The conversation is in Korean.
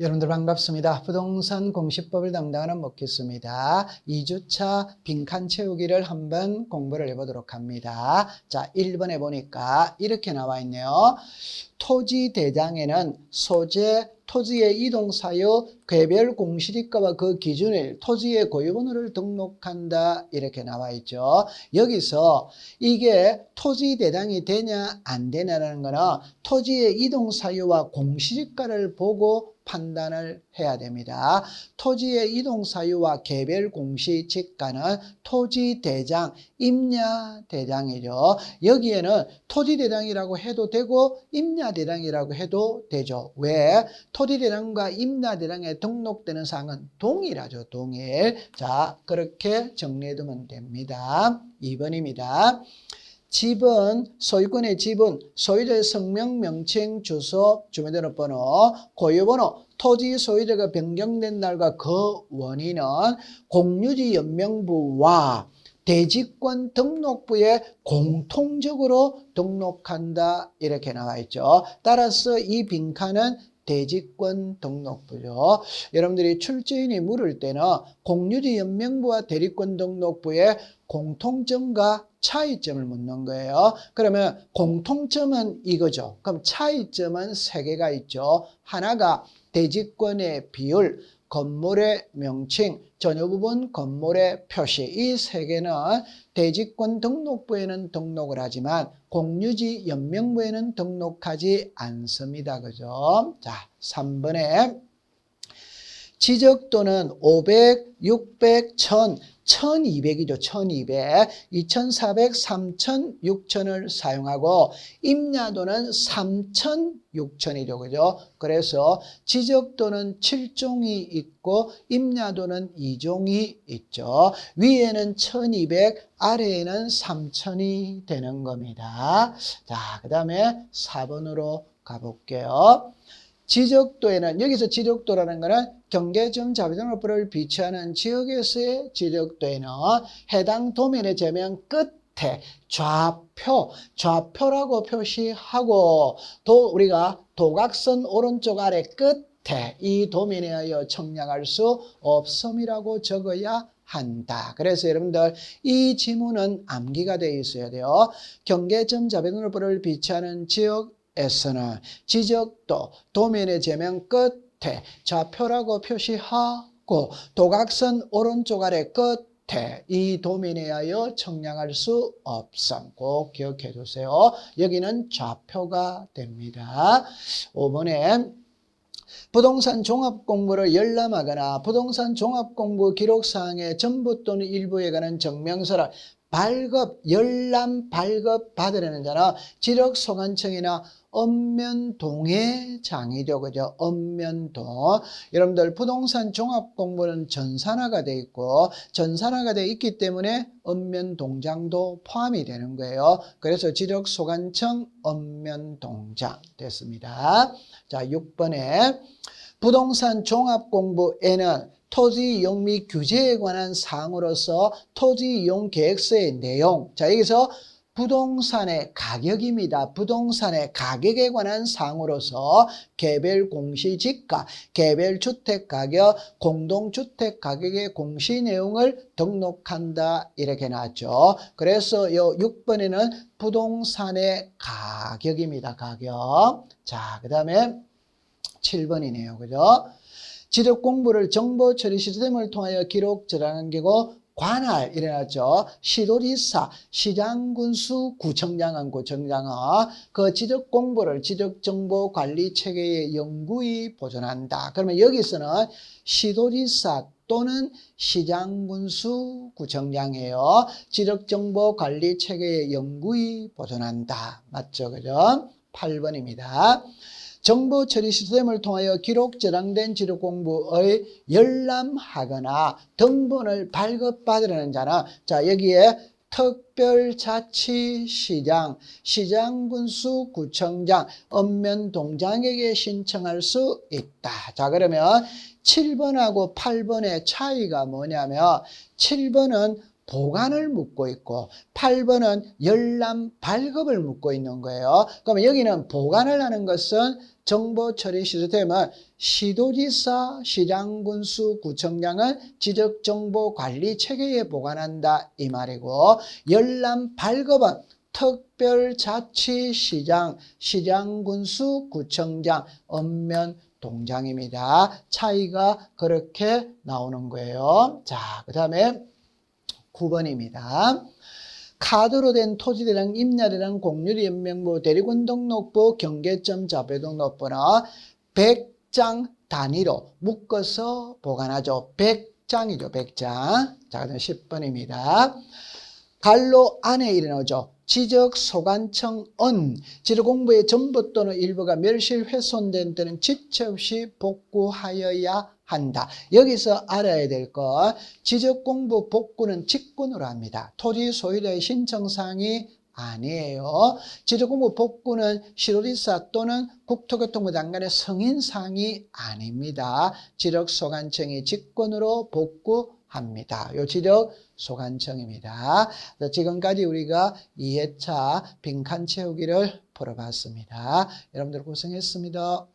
여러분들 반갑습니다. 부동산 공시법을 담당하는 먹겠습니다. 2주차 빈칸 채우기를 한번 공부를 해보도록 합니다. 자, 1번에 보니까 이렇게 나와 있네요. 토지 대장에는 소재, 토지의 이동사유, 개별 공시지가와 그 기준일, 토지의 고유번호를 등록한다. 이렇게 나와 있죠. 여기서 이게 토지 대장이 되냐, 안 되냐라는 거는 토지의 이동사유와 공시지가를 보고 판단을 해야 됩니다. 토지의 이동 사유와 개별 공시지가는 토지 대장, 임야 대장이죠. 여기에는 토지 대장이라고 해도 되고 임야 대장이라고 해도 되죠. 왜? 토지 대장과 임야 대장에 등록되는 사항은 동일하죠. 동일. 자, 그렇게 정리해 두면 됩니다. 2번입니다. 집은 소유권의 집은 소유자의 성명, 명칭, 주소, 주민등록번호, 고유번호, 토지 소유자가 변경된 날과 그 원인은 공유지 연명부와 대지권 등록부에 공통적으로 등록한다 이렇게 나와 있죠. 따라서 이 빈칸은 대지권 등록부죠. 여러분들이 출제인이 물을 때는 공유지 연명부와 대리권 등록부에 공통점과 차이점을 묻는 거예요. 그러면 공통점은 이거죠. 그럼 차이점은 세 개가 있죠. 하나가 대지권의 비율, 건물의 명칭, 전유 부분 건물의 표시 이 세 개는 대지권 등록부에는 등록을 하지만 공유지 연명부에는 등록하지 않습니다. 그죠? 자, 3번에 지적도는 500, 600, 1000, 1200이죠. 1200, 2400, 3000, 6000을 사용하고 임야도는 3000, 6000이죠. 그죠? 그래서 지적도는 7종이 있고 임야도는 2종이 있죠. 위에는 1200, 아래에는 3000이 되는 겁니다. 자, 그 다음에 4번으로 가 볼게요. 지적도에는 여기서 지적도라는 것은 경계점 자비등록부를 비치하는 지역에서의 지적도에는 해당 도면의 제면 끝에 좌표, 좌표라고 표시하고 또 우리가 도각선 오른쪽 아래 끝에 이 도면에 하여 청량할 수 없음이라고 적어야 한다. 그래서 여러분들 이 지문은 암기가 되어 있어야 돼요. 경계점 자비등록부를 비치하는 지역 에서는 지적도 도면의 제면 끝에 좌표라고 표시하고 도각선 오른쪽 아래 끝에 이 도면에 하여 청량할 수 없음 꼭 기억해 두세요. 여기는 좌표가 됩니다. 5번에 부동산 종합 공부를 열람하거나 부동산 종합 공부 기록 사항의 전부 또는 일부에 관한 증명서를 발급, 열람, 발급 받으려는 자는 지력소관청이나 읍면동의 장이죠. 그죠? 읍면동. 여러분들 부동산 종합 공부는 전산화가 돼 있고 전산화가 돼 있기 때문에 읍면동장도 포함이 되는 거예요. 그래서 지력소관청 읍면동장 됐습니다. 자, 6번에 부동산 종합 공부에는 토지 이용 및 규제에 관한 사항으로서 토지 이용 계획서의 내용. 자, 여기서 부동산의 가격입니다. 부동산의 가격에 관한 사항으로서 개별 공시지가, 개별 주택 가격, 공동주택 가격의 공시 내용을 등록한다 이렇게 나왔죠. 그래서 요 6번에는 부동산의 가격입니다. 가격. 자, 그 다음에 7번이네요. 그죠? 지적 공부를 정보 처리 시스템을 통하여 기록 저장한 게고 관할 일어났죠. 시도지사, 시장군수, 구청장은 구청장은 그 지적 공부를 지적 정보 관리 체계에 영구히 보존한다. 그러면 여기서는 시도지사 또는 시장군수 구청장이에요. 지적 정보 관리 체계에 영구히 보존한다. 맞죠? 그죠? 8번입니다. 정보 처리 시스템을 통하여 기록 저장된 지력 공부의 열람하거나 등본을 발급받으려는 자는 자 여기에 특별자치시장, 시장군수, 구청장, 읍면동장에게 신청할 수 있다. 자 그러면 7번하고 8번의 차이가 뭐냐면 7번은 보관을 묻고 있고 8번은 열람 발급을 묻고 있는 거예요. 그러면 여기는 보관을 하는 것은 정보 처리 시스템은 시도지사, 시장군수, 구청장은 지적정보 관리 체계에 보관한다 이 말이고 열람 발급은 특별자치시장, 시장군수, 구청장, 읍면 동장입니다. 차이가 그렇게 나오는 거예요. 자, 그 다음에 9번입니다. 카드로 된 토지대랑 임야대랑 공유리 연명부 대리군 등록부 경계점 자배 등록부는 100장 단위로 묶어서 보관하죠. 100장이죠. 100장. 자, 그다음 10번입니다. 갈로 안에 일어나죠. 지적 소관청 은 지적 공부의 전부 또는 일부가 멸실 훼손된 때는 지체 없이 복구하여야 한다. 여기서 알아야 될 것, 지적 공부 복구는 직권으로 합니다. 토지 소유자의 신청사항이 아니에요. 지적 공부 복구는 시도지사 또는 국토교통부 장관의 승인사항이 아닙니다. 지적 소관청이 직권으로 복구합니다. 요 지적 소관청입니다. 자, 지금까지 우리가 2회차 빈칸 채우기를 풀어봤습니다. 여러분들 고생했습니다.